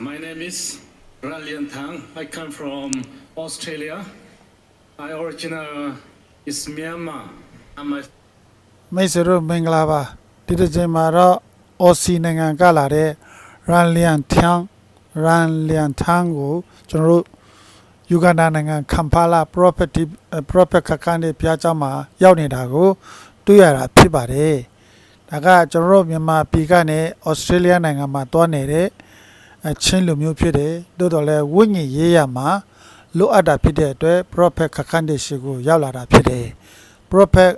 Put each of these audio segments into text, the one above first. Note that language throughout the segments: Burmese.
My name is Ralian Tang. I come from Australia. My original is Myanmar. I'm a မိတ်ဆွေတို့မင်္ဂလာပါဒီတစ်ချိန်မှာတော့အော်စီနိုင်ငံကလာတဲ့ရန်လျန်ထန်းရန်လျန်ထန်းကိုကျွန်တော်တို့ယူဂန္ဒာနိုင်ငံကမ်ဖာလာ prophet prophet ခကန်တဲ့ပြားကျောင်းမှာရောက်နေတာကိုတွေ့ရတာဖြစ်ပါတယ်ဒါကကျွန်တော်တို့မြန်မာပြည်ကနေဩစတြေးလျနိုင်ငံမှာတွားနေတဲ့အ ချင်းလူမျိုးဖြစ်တယ်တိုးတော်လဲဝိညာဉ်ရေးရမှာလိုအပ်တာဖြစ်တဲ့အတွက် prophet ခကန်တဲ့ရှိကိုရောက်လာတာဖြစ်တယ် prophet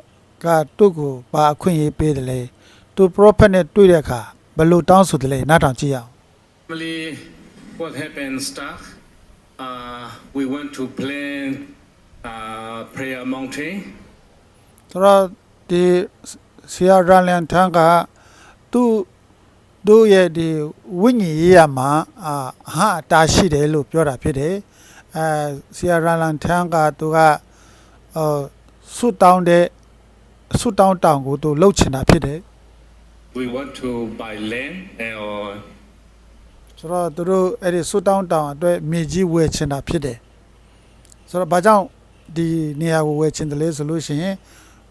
ကသူ့ကိုဘာအခွင့်အရေးပေးတယ်လဲသူ prophet နဲ့တွေ့တဲ့အခါဘယ်လိုတောင်းဆိုတယ်လဲနားထောင်ကြည့်ရအောင် family. What happened? Stuck. Uh, we went to plan uh, prayer mountain. ဆိုတော့ဒီဆီယာရန်လန်ထန်ကသူ့ တို့ရဲ့ဒီဝိညာဉ်ရေးရမှာအာဟာအတာရှိတယ်လို့ပြောတာဖြစ်တယ်အဲဆီယာရန်လန်ထန်ကသူကအော်ဆွတ်တောင်းတဲ့ဆွတ်တောင်းတောင်ကိုသူလှုပ်ချင်တာဖြစ်တယ် We want to buy land and or ဆိုတော့သူတို့အဲ့ဒီဆွတ်တောင်းတောင်အတွက်မြေကြီးဝယ်ချင်တာဖြစ်တယ်ဆိုတော့ဘာကြောင့်ဒီနေရာကိုဝယ်ချင်တယ်လဲဆိုလို့ရှိရင်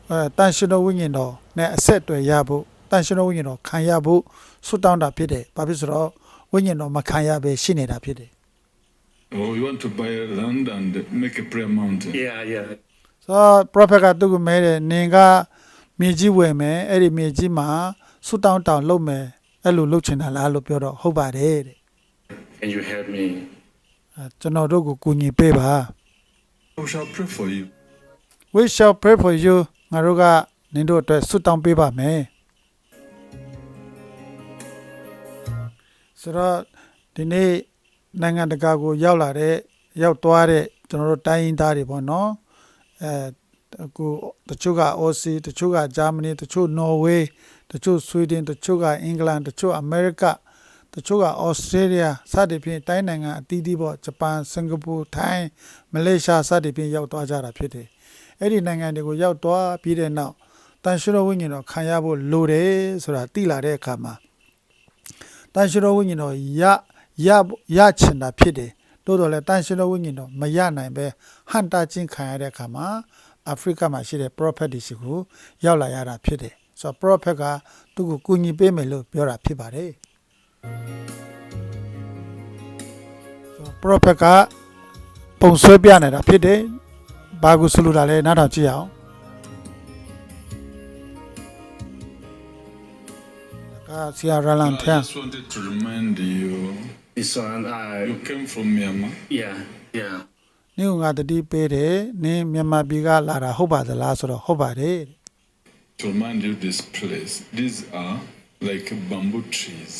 အဲတန်ရှင်တော်ဝိညာဉ်တော်နဲ့အဆက်အသွယ်ရဖို့ တန်ရှင်တော်ဝိညာဉ်တော်ခံရဖို့ဆွတ်တောင်းတာဖြစ်တယ်ဘာဖြစ်ဆိုတော့ဝိညာဉ်တော်မခံရပဲရှိနေတာဖြစ်တယ် Or you want to buy land and make a prayer mountain. yeah, yeah. ဆိုတော့ prophet ကသူ့ကိုမဲတယ်နင်ကမြေကြီးဝယ်မယ်အဲ့ဒီမြေကြီးမှာဆွတ်တောင်းတောင်လုပ်မယ်အဲ့လိုလုပ်ချင်တာလားလို့ပြောတော့ဟုတ်ပါတယ်တဲ့ Can you help me? အဲကျွန်တော်တို့ကိုကူညီပေးပါ We shall pray for you. we shall pray for you ငါတို့ကနင်တို့အတွက်ဆုတောင်းပေးပါမယ် ဆိုတော့ဒီနေ့နိုင်ငံတကာကိုရောက်လာတဲ့ရောက်သွားတဲ့ကျွန်တော်တို့တိုင်းရင်းသားတွေပေါ့နော်အဲအခုတချို့က OC တချို့ကဂျာမနီတချို့နော်ဝေးတချို့ဆွီဒင်တချို့ကအင်္ဂလန်တချို့အမေရိကတချို့ကဩစတြေးလျစသည်ဖြင့်တိုင်းနိုင်ငံအသီးသီးပေါ့ဂျပန်စင်ကာပူထိုင်းမလေးရှားစသည်ဖြင့်ရောက်သွားကြတာဖြစ်တယ်အဲ့ဒီနိုင်ငံတွေကိုရောက်သွားပြီးတဲ့နောက်တန်ရှင်တော်ဝိညာဉ်တော်ခံရဖို့လိုတယ်ဆိုတာသိလာတဲ့အခါမှာ တန်ရှင်တော်ဝိညာဉ်တော်ရရရချင်တာဖြစ်တယ်တိုးတော်လည်းတန်ရှင်တော်ဝိညာဉ်တော်မရနိုင်ပဲဟန်တာချင်းခံရတဲ့အခါမှာအာဖရိကမှာရှိတဲ့ prophet တွေရှိကိုရောက်လာရတာဖြစ်တယ်ဆိုတော့ prophet ကသူ့ကိုကူညီပေးမယ်လို့ပြောတာဖြစ်ပါတယ်ဆိုတော့ prophet ကပုံဆွဲပြနေတာဖြစ်တယ်ဘာကိုဆိုလိုတာလဲနားထောင်ကြည့်အောင် ကဆီယာရလန် I ထန် just wanted to remind you, This one, you I came from Myanmar. yeah, yeah. နင်းကငါတတိပေးတယ်နင်းမြန်မာပြည်ကလာတာဟုတ်ပါသလားဆိုတော့ဟုတ်ပါတယ် To remind you this place. These are like bamboo trees.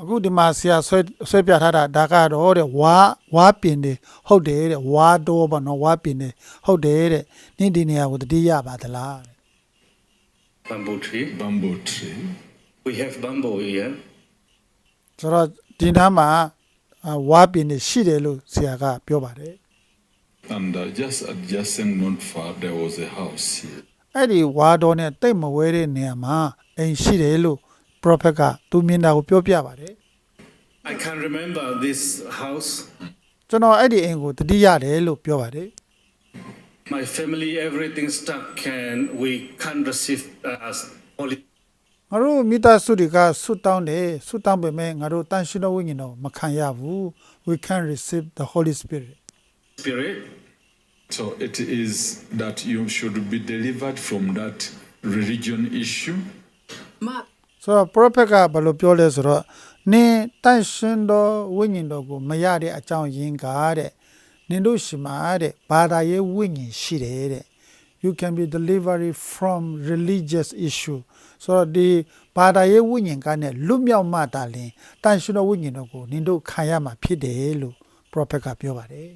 အခုဒီမှာဆီယာဆွဲဆွဲပြထားတာဒါကတော့တဲ့ဝါဝါပင်တွေဟုတ်တယ်တဲ့ဝါတော့ဘောနော်ဝါပင်တွေဟုတ်တယ်တဲ့နင်းဒီနေရာကိုတတိရပါသလားတဲ့ Bamboo tree. Bamboo tree. We have bamboo here. ဆိုတော့ဒီနားမှာအာဝါပင်တွေရှိတယ်လို့ဆီယာကပြောပါတယ် And uh, just adjacent, not far, there was a house here. အဲ့ဒီဝါတော်နဲ့တိတ်မဝဲတဲ့နေရာမှာအိမ်ရှိတယ်လို့ prophet ကသူမြင်တာကိုပြောပြပါတယ် I can remember this house. ကျွန်တော်အဲ့ဒီအိမ်ကိုတတိရတယ်လို့ပြောပါတယ် My family, everything stuck, and we can't receive uh, holy ငါတို့မိသားစုတွေကဆွတ်တောင်းတယ်ဆွတ်တောင်းပေမဲ့ငါတို့တန်ရှင်တော်ဝိညာဉ်တော်မခံရဘူး we can receive the holy spirit spirit. So it is that you should be delivered from that religion issue. ဆိုတော့ prophet ကဘယ်လိုပြောလဲဆိုတော့နင်တန်ရှင်တော်ဝိညာဉ်တော်ကိုမရတဲ့အကြောင်းရင်းကားတဲ့နင်တို့ရှိမှာတဲ့ဘာသာရေးဝိညာဉ်ရှိတယ်တဲ့ you can be delivered from religious issue ဆိုတော့ဒီဘာသာရေးဝိညာဉ်ကနဲ့လွတ်မြောက်မှတာလင်တန်ရှင်တော်ဝိညာဉ်တော်ကိုနင်တို့ခံရမှာဖြစ်တယ်လို့ prophet ကပြောပါတယ်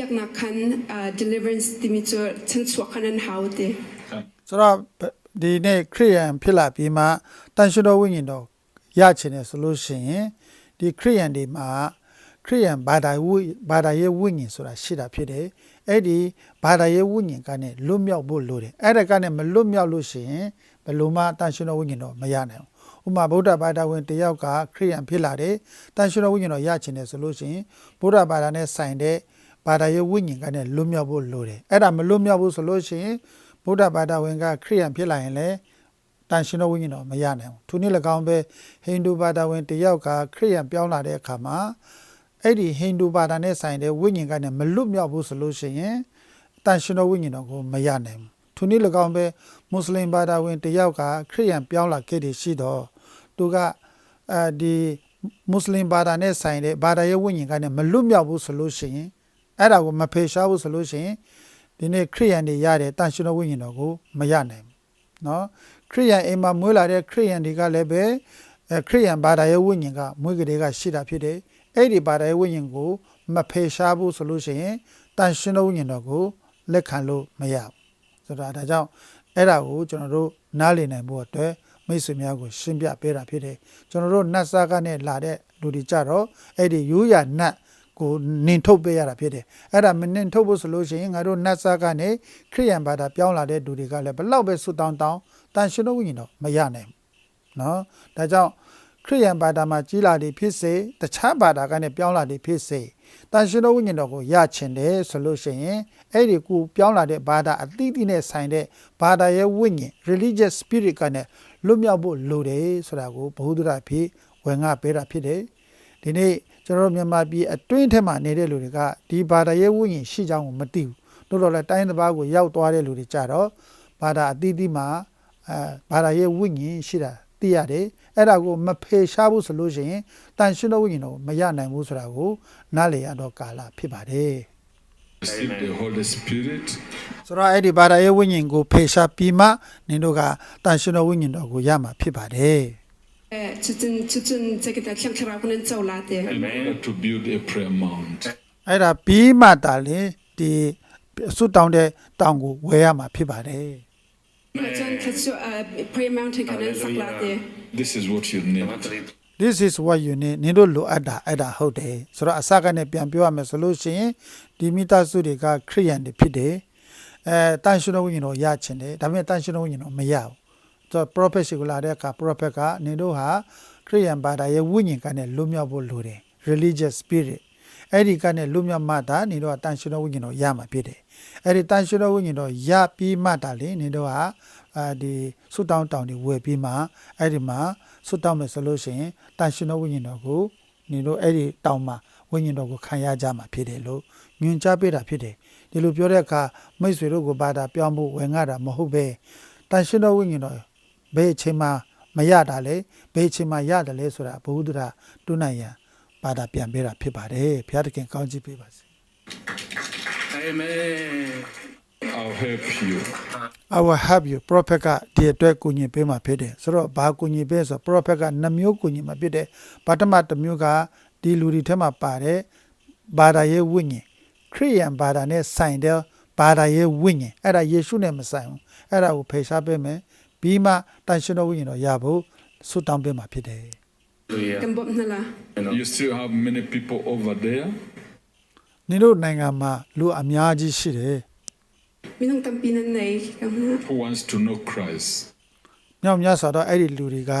yak na kan uh, deliverance timi chu chen chwa khanan haute ဆိုတော့ဒီနေ့ခရိယန်ဖြစ်လာပြီးမှတန်ရှင်တော်ဝိညာဉ်တော်ရချင်တယ်ဆိုလို့ရှိရင်ဒီခရိယန်တွေမှာခရိယန်ဘာသာဝိဘာသာရေးဝိညာဉ်ဆိုတာရှိတာဖြစ်တယ်အဲ့ဒီဘာသာရေးဝိညာဉ်ကနေလွတ်မြောက်ဖို့လိုတယ်အဲ့ဒါကနေမလွတ်မြောက်လို့ရှိရင် ဘယ်လိုမှတန်ရှင်တော်ဝိညာဉ်တော်မရနိုင်ဘူးဥပမာဗုဒ္ဓဘာသာဝင်တစ်ယောက်ကခရိယန်ဖြစ်လာတယ်တန်ရှင်တော်ဝိညာဉ်တော်ရချင်တယ်ဆိုလို့ရှိရင်ဗုဒ္ဓဘာသာနဲ့ဆိုင်တဲ့ဘာသာရေးဝိညာဉ်ကနဲ့လွတ်မြောက်ဖို့လိုတယ်အဲ့ဒါမလွတ်မြောက်ဘူးဆိုလို့ရှိရင်ဗုဒ္ဓဘာသာဝင်ကခရိယန်ဖြစ်လာရင်လည်းတန်ရှင်တော်ဝိညာဉ်တော်မရနိုင်ဘူးသူနေ့၎င်းပဲဟိန္ဒူဘာသာဝင်တစ်ယောက်ကခရိယန်ပြောင်းလာတဲ့အခါမှာအဲ့ဒီဟိန္ဒူဘာသာနဲ့ဆိုင်တဲ့ဝိညာဉ်ကနဲ့မလွတ်မြောက်ဘူးဆိုလို့ရှိရင်တန်ရှင်တော်ဝိညာဉ်တော်ကိုမရနိုင်ဘူး။ ထိုနည်း၎င်းပဲမွတ်စလင်ဘာသာဝင်တစ်ယောက်ကခရစ်ယာန်ပြောင်းလာခဲ့တယ်ရှိတော့သူကအဲဒီမွတ်စလင်ဘာသာနဲ့ဆိုင်တဲ့ဘာသာရေးဝိညာဉ်ကနဲ့မလွတ်မြောက်ဘူးဆိုလို့ရှိရင်အဲ့ဒါကိုမဖေရှားဘူးဆိုလို့ရှိရင်ဒီနေ့ခရစ်ယာန်တွေရတဲ့တန်ရှင်တော်ဝိညာဉ်တော်ကိုမရနိုင်ဘူး။နော်ခရစ်ယာန်အိမ်မှာမွေးလာတဲ့ခရစ်ယာန်တွေကလည်းပဲအဲခရစ်ယာန်ဘာသာရေးဝိညာဉ်ကမွေးကလေးကရှိတာဖြစ်တယ်။အဲ့ဒီဘာသာရေးဝိညာဉ်ကိုမဖေရှားဘူးဆိုလို့ရှိရင်တန်ရှင်တော်ဝိညာဉ်တော်ကိုလက်ခံလို့မရဘူး ဆိုတော့ဒါကြောင့်အဲ့ဒါကိုကျွန်တော်တို့နားလည်နိုင်ဖို့အတွက်မိတ်ဆွေများကိုရှင်းပြပေးတာဖြစ်တယ်ကျွန်တော်တို့နတ်စားကနဲ့လာတဲ့လူတွေကြတော့အဲ့ဒီရိုးရာနတ်ကိုနင်ထုတ်ပေးရတာဖြစ်တယ်အဲ့ဒါမနင်ထုတ်ဖို့ဆိုလို့ရှိရင်ငါတို့နတ်စားကနေခရိယန်ဘာသာပြောင်းလာတဲ့လူတွေကလည်းဘလောက်ပဲဆွတောင်းတောင်းတန်ရှင်တော်ဝိညာဉ်တော့မရနိုင်ဘူးเนาะဒါကြောင့်ခရိယန်ဘာသာမှာကြီးလာတယ်ဖြစ်စေတခြားဘာသာကနေပြောင်းလာတယ်ဖြစ်စေ တန်ရှင်တော်ဝိညာဉ်တော်ကိုရချင်တယ်ဆိုလို့ရှိရင်အဲ့ဒီကိုပြောင်းလာတဲ့ဘာသာအတိအသီးနဲ့ဆိုင်တဲ့ဘာသာရဲ့ဝိညာဉ် religious spirit ကနဲ့လွတ်မြောက်ဖို့လိုတယ်ဆိုတာကိုဘ ഹു ဒရဖြစ်ဝင်ငါပေးတာဖြစ်တယ်ဒီနေ့ကျွန်တော်တို့မြန်မာပြည်အတွင်းထဲမှာနေတဲ့လူတွေကဒီဘာသာရဲ့ဝိညာဉ်ရှိကြောင်းကိုမသိဘူးတို့တော့လဲတိုင်းတစ်ပါးကိုရောက်သွားတဲ့လူတွေကြတော့ဘာသာအတိအသီးမှာအဲဘာသာရဲ့ဝိညာဉ်ရှိတာ သိရတယ်အဲ့ဒါကိုမဖယ်ရှားဘူးဆိုလို့ရှိရင်တန်ရှင်းသောဝိညာဉ်တော်မရနိုင်ဘူးဆိုတာကိုနားလည်ရတော့ကာလဖြစ်ပါတယ် receive the holy spirit ဆိုတော့အဲ့ဒီဘာသာရေးဝိညာဉ်ကိုဖေရှားပြီးမှနင်တို့ကတန်ရှင်တော်ဝိညာဉ်တော်ကိုရမှာဖြစ်ပါတယ်အဲချစ်တင်ချစ်တင်စကတက်ခရကုန်ဆောလာတဲ့ to build a prayer mount အဲ့ဒါပြီးမှတာလေဒီအစွတ်တောင်းတဲ့တောင်ကိုဝယ်ရမှာဖြစ်ပါတယ် Pray mountain can saklate. This is what you need. This is what you need နင်တို့လိုအပ်တာအဲ့ဒါဟုတ်တယ်ဆိုတော့အစကနဲ့ပြန်ပြောရမယ်ဆိုလို့ရှိရင်ဒီမိသားစုတွေကခရိယန်တွေဖြစ်တယ်အဲတန်ရှင်တော်ဝိညာဉ်တော်ရချင်တယ်ဒါပေမဲ့တန်ရှင်တော်ဝိညာဉ်တော်မရဘူးဆိုတော့ prophet ရှိကလာတဲ့အခါ prophet ကနင်တို့ဟာခရိယန်ဘာသာရဲ့ဝိညာဉ်ကနဲ့လွတ်မြောက်ဖို့လိုတယ် religious spirit အဲ့ဒီကနဲ့လွတ်မြောက်မှသာနင်တို့ကတန်ရှင်တော်ဝိညာဉ်တော်ရမှာဖြစ်တယ်အဲ့ဒီတန်ရှင်တော်ဝိညာဉ်တော်ရပြီးမှတာလေနင်တို့ဟာအာဒီဆုတောင်းတောင်းတွေဝယ်ပြီးမှအဲ့ဒီမှာဆုတောင်းမယ်ဆိုလို့ရှိရင်တန်ရှင်တော်ဝိညာဉ်တော်ကိုနင်တို့အဲ့ဒီတောင်းမှာဝိညာဉ်တော်ကိုခံရကြမှာဖြစ်တယ်လို့ညွှန်ကြားပေးတာဖြစ်တယ်ဒီလိုပြောတဲ့အခါမိတ်ဆွေတို့ကိုဘာသာပြောင်းဖို့ဝင်ငါတာမဟုတ်ပဲတန်ရှင်တော်ဝိညာဉ်တော်ဘယ်အချိန်မှမရတာလဲဘယ်အချိန်မှရတယ်လဲဆိုတာဘုဟုတ္တရတွန်းနိုင်ရန် ဘာသာပြန်ပေးတာဖြစ်ပါတယ်ဘုရားသခင်ကောင်းချီးပေးပါစေ Amen. I'll help you. I will help you prophet ကဒီအတွက်ကူညီပေးမှာဖြစ်တယ်ဆိုတော့ဘာကူညီပေးဆို prophet ကနှမျိုးကူညီမှာဖြစ်တယ်ပထမတစ်မျိုးကဒီလူတွေထဲမှာပါတဲ့ဘာသာရေးဝိညာဉ်ခရိယန်ဘာသာနဲ့ဆိုင်တဲ့ဘာသာရေးဝိညာဉ်အဲ့ဒါယေရှုနဲ့မဆိုင်ဘူးအဲ့ဒါကိုဖေရှားပေးမယ်ပြီးမှတန်ရှင်တော်ဝိညာဉ်တော်ရဖို့ဆုတောင်းပေးမှာဖြစ်တယ် You still have many people over there. နင်တို့နိုင်ငံမှာလူအများကြီးရှိတယ် Minong tampinan na eh. Kamu. Who wants to know Christ? မြောက်များစွာတော့အဲ့ဒီလူတွေက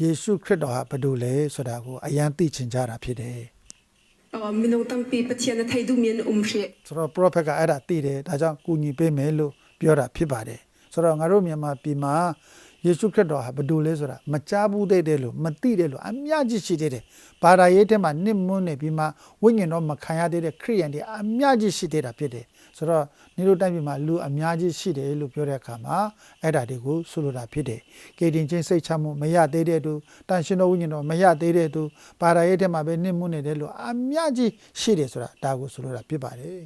ယေရှုခရစ်တော်ဟာဘယ်လိုလဲဆိုတာကိုအယံသိချင်ကြတာဖြစ်တယ် Oh, minong tampi patiyan na tayo dumiyan umri. ဆိုတော့ prophet ကအဲ့ဒါသိတယ်ဒါကြောင့်ကူညီပေးမယ်လို့ပြောတာဖြစ်ပါတယ်ဆိုတော့ငါတို့မြန်မာပြည်မှာ ယေရှုခရစ်တော်ဟာဘယ်လိုလဲဆိုတာမကြားဘူးသေးတယ်လို့မသိတယ်လို့အများကြီးရှိသေးတယ်ဘာသာရေးထဲမှာနစ်မွန်းနေပြီးမှဝိညာဉ်တော်မခံရသေးတဲ့ခရိယန်တွေအများကြီးရှိသေးတာဖြစ်တယ်ဆိုတော့နေတို့တိုင်းပြည်မှာလူအများကြီးရှိတယ်လို့ပြောတဲ့အခါမှာအဲ့ဒါတွေကိုဆိုလိုတာဖြစ်တယ်ကေတင်ချင်းစိတ်ချမှုမရသေးတဲ့သူတန်ရှင်တော်ဝိညာဉ်တော်မရသေးတဲ့သူဘာသာရေးထဲမှာပဲနစ်မွန်းနေတယ်လို့အများကြီးရှိတယ်ဆိုတာဒါကိုဆိုလိုတာဖြစ်ပါတယ်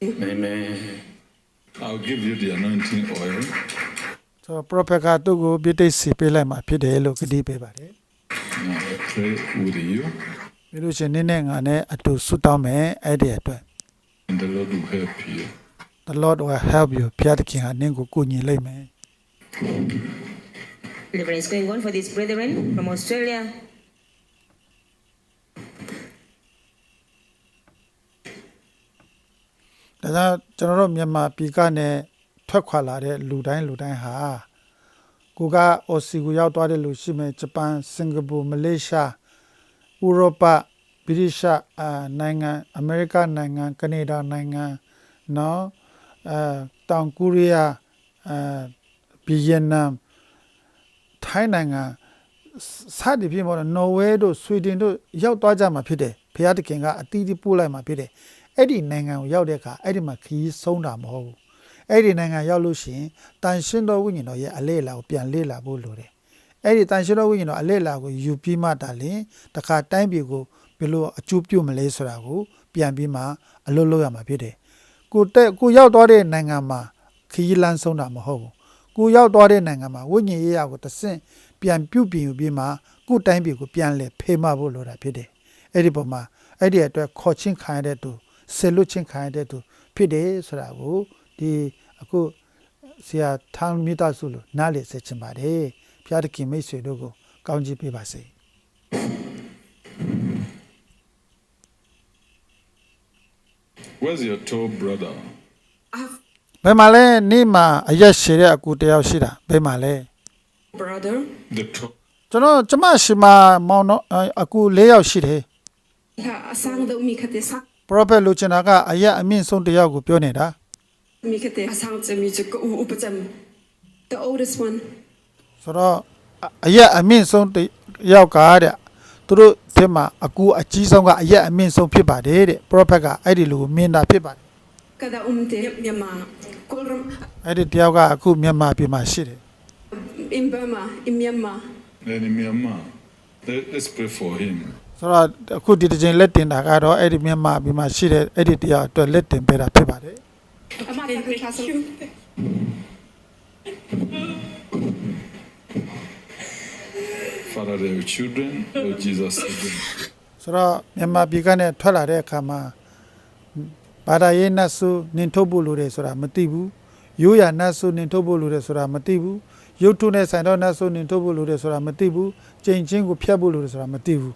Amen. I'll give you the anointing oil. ဆိုတော့ prophet ကသူ့ကိုပြစ်တိတ်စီပေးလိုက်မှာဖြစ်တယ်လို့ကတိပေးပါတယ် Now I pray with you, ပြီးလို့ရှရင်နင်းနဲ့ငါနဲ့အတူဆုတောင်းမယ်အဲ့ဒီအတွက် and the Lord will help you. the lord will help you ဘုရားသခင်ဟာနင့်ကိုကူညီလိမ့်မယ် Deliverance going on for these brethren from Australia. ဒါကြောင့်ကျွန်တော်တို့မြန်မာပြည်ကနေ ထွက်ခွာလာတဲ့လူတိုင်းလူတိုင်းဟာကိုကအော်စီကိုရောက်သွားတဲ့လူရှိမယ်ဂျပန်စင်ကာပူမလေးရှားဥရောပဗြိတိရှအာနိုင်ငံအမေရိကနိုင်ငံကနေဒါနိုင်ငံနော်အဲတောင်ကိုရီးယားအဲဗီယက်နမ်ထိုင်းနိုင်ငံစစသည်ဖြင့်ပေါ့နော်နော်ဝဲတို့ဆွီဒင်တို့ရောက်သွားကြမှာဖြစ်တယ်ဖျားတခင်ကအတီးတီးပို့လိုက်မှာဖြစ်တယ်အဲ့ဒီနိုင်ငံကိုရောက်တဲ့အခါအဲ့ဒီမှာခရီးဆုံးတာမဟုတ်ဘူး အဲ့ဒီနိုင်ငံရောက်လို့ရှိရင်တန်ရှင်းတော်ဝိညာဉ်တော်ရဲ့အလေ့အလာကိုပြန်လေ့လာဖို့လိုတယ်အဲ့ဒီတန်ရှင်းတော်ဝိညာဉ်တော်အလေ့အလာကိုယူပြီးမှတာလင်တခါတိုင်းပြည်ကိုဘယ်လိုအကျိုးပြုမလဲဆိုတာကိုပြန်ပြီးမှအလုပ်လုပ်ရမှာဖြစ်တယ်ကိုတက်ကိုရောက်သွားတဲ့နိုင်ငံမှာခရီးလန်းဆုံးတာမဟုတ်ဘူးကိုရောက်သွားတဲ့နိုင်ငံမှာဝိညာဉ်ရေးရာကိုတဆင့်ပြန်ပြုတ်ပြင်ယူပြီးမှကိုယ်တိုင်းပြည်ကိုပြန်လဲဖေးမဖို့လိုတာဖြစ်တယ်အဲ့ဒီပုံမှာအဲ့ဒီအတွက်ခေါ်ချင်းခံရတဲ့သူဆယ်လွတ်ချင်းခံရတဲ့သူဖြစ်တယ်ဆိုတာကို ဒီအခုဆရာထောင်းမိသားစုလို့နားလေဆက်ချင်ပါတယ်ဘုရားသခင်မိတ်ဆွေတို့ကိုကောင်းချီးပေးပါစေ Where's your tall brother? I have ဘယ်မှာလဲနေ့မှာအရက်ရှည်တဲ့အကူတယောက်ရှိတာဘယ်မှာလဲ a brother. The tall. ကျွန်တော်ကျမရှိမမောင်တော့အကူ၄ယောက်ရှိတယ် Ha asang da umi khate sak ပရောဖက်လူချင်တာကအရက်အမြင့်ဆုံးတယောက်ကိုပြောနေတာ umi khate asang chami chu ko upacham. The oldest one. ဆိုတော့အအရက်အမြင့်ဆုံးတယောက်ကတဲ့သူတို့ထဲမှာအကူအကြီးဆုံးကအရက်အမြင့်ဆုံးဖြစ်ပါတယ်တဲ့ပရောဖက်ကအဲ့ဒီလူကိုမြင်တာဖြစ်ပါတယ် Kada umte Myanmar. Kolram အဲ့ဒီတယောက်ကအခုမြန်မာပြည်မှာရှိတယ် in Burma, in Myanmar. And in Myanmar. Let, let's pray for him. ဆိုတော့အခုဒီတစ်ချိန်လက်တင်တာကတော့အဲ့ဒီမြန်မာပြည်မှာရှိတဲ့အဲ့ဒီတယောက်အတွက်လက်တင်ပေးတာဖြစ်ပါတယ် Amata ka castle. Father, they are children. Lord Jesus, save them. ဆိုတော့မြန်မာပြည်ကနေထွက်လာတဲ့အခါမှာဘာသာရေးနတ်ဆုနင်ထုတ်ဖို့လိုတယ်ဆိုတာမသိဘူးရိုးရာနတ်ဆုနင်ထုတ်ဖို့လိုတယ်ဆိုတာမသိဘူးရုပ်ထုနဲ့ဆိုင်တော့နတ်ဆုနင်ထုတ်ဖို့လိုတယ်ဆိုတာမသိဘူးကြိမ်ချင်းကိုဖျက်ဖို့လိုတယ်ဆိုတာမသိဘူး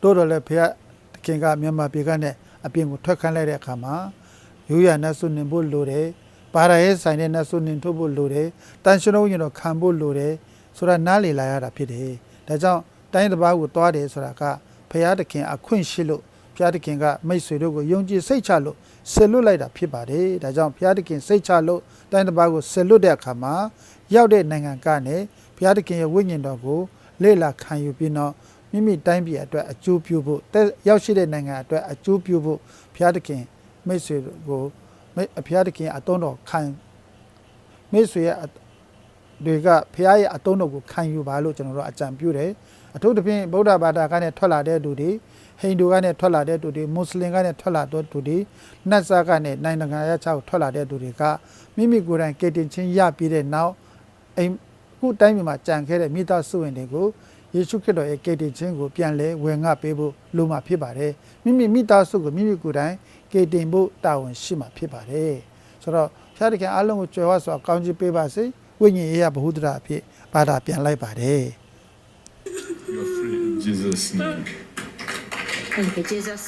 တိုးတော်လည်းဖခင်တခင်ကမြန်မာပြည်ကနေအပြင်ကိုထွက်ခန်းလိုက်တဲ့အခါမှာ ရိုးရာနတ်ဆုနင်ဖို့လိုတယ်ဘာသာရေးဆိုင်တဲ့နတ်ဆုနင်ထုတ်ဖို့လိုတယ်တန်ရှင်တော်ဝင်တော်ခံဖို့လိုတယ်ဆိုတာနားလေလာရတာဖြစ်တယ်ဒါကြောင့်တိုင်းတစ်ပါးကိုသွားတယ်ဆိုတာကဖရာသခင်အခွင့်ရှိလို့ဖရာသခင်ကမိတ်ဆွေတို့ကိုယုံကြည်စိတ်ချလို့ဆက်လွတ်လိုက်တာဖြစ်ပါတယ်။ဒါကြောင့်ဖရာသခင်စိတ်ချလို့တိုင်းတစ်ပါးကိုဆက်လွတ်တဲ့အခါမှာရောက်တဲ့နိုင်ငံကနေဖရာသခင်ရဲ့ဝိညာဉ်တော်ကိုလေ့လာခံယူပြီးတော့မိမိတိုင်းပြည်အတွက်အကျိုးပြုဖို့တက်ရောက်ရှိတဲ့နိုင်ငံအတွက်အကျိုးပြုဖို့ဖရာသခင် မိတ်ဆွေတို့ကိုမိတ်ဖရာသခင်အတုံးတော်ခံမိတ်ဆွေရဲ့အတွေကဖះရဲ့အတုံးတော်ကိုခံယူပါလို့ကျွန်တော်တို့အကြံပြုတယ်အထူးသဖြင့်ဗုဒ္ဓဘာသာကနေထွက်လာတဲ့သူတွေဟိန္ဒူကနေထွက်လာတဲ့သူတွေမွတ်စလင်ကနေထွက်လာတဲ့သူတွေနတ်စာကနေနိုင်ငံတကာရချောက်ထွက်လာတဲ့သူတွေကမိမိကိုယ်တိုင်ကယ်တင်ခြင်းရပြီးတဲ့နောက်အိမ်ခုတိုင်းပြည်မှာကြံခဲ့တဲ့မိသားစုဝင်တွေကိုယေရှုခရစ်တော်ရဲ့ကယ်တင်ခြင်းကိုပြန်လဲဝင်ငှပေးဖို့လိုမှာဖြစ်ပါတယ်မိမိမိသားစုကိုမိမိကိုယ်တိုင် ကယ်တင်ဖို့တာဝန်ရှိမှာဖြစ်ပါတယ်ဆိုတော့ဖျားတခင်အားလုံးကိုကြွယ်ဝစွာကောင်းချီးပေးပါစေဝိညာဉ်ရေးရဘ ഹു ဒရာအဖြစ်ဘာသာပြန်လိုက်ပါတယ် You're free in Jesus' name. Thank you, Jesus.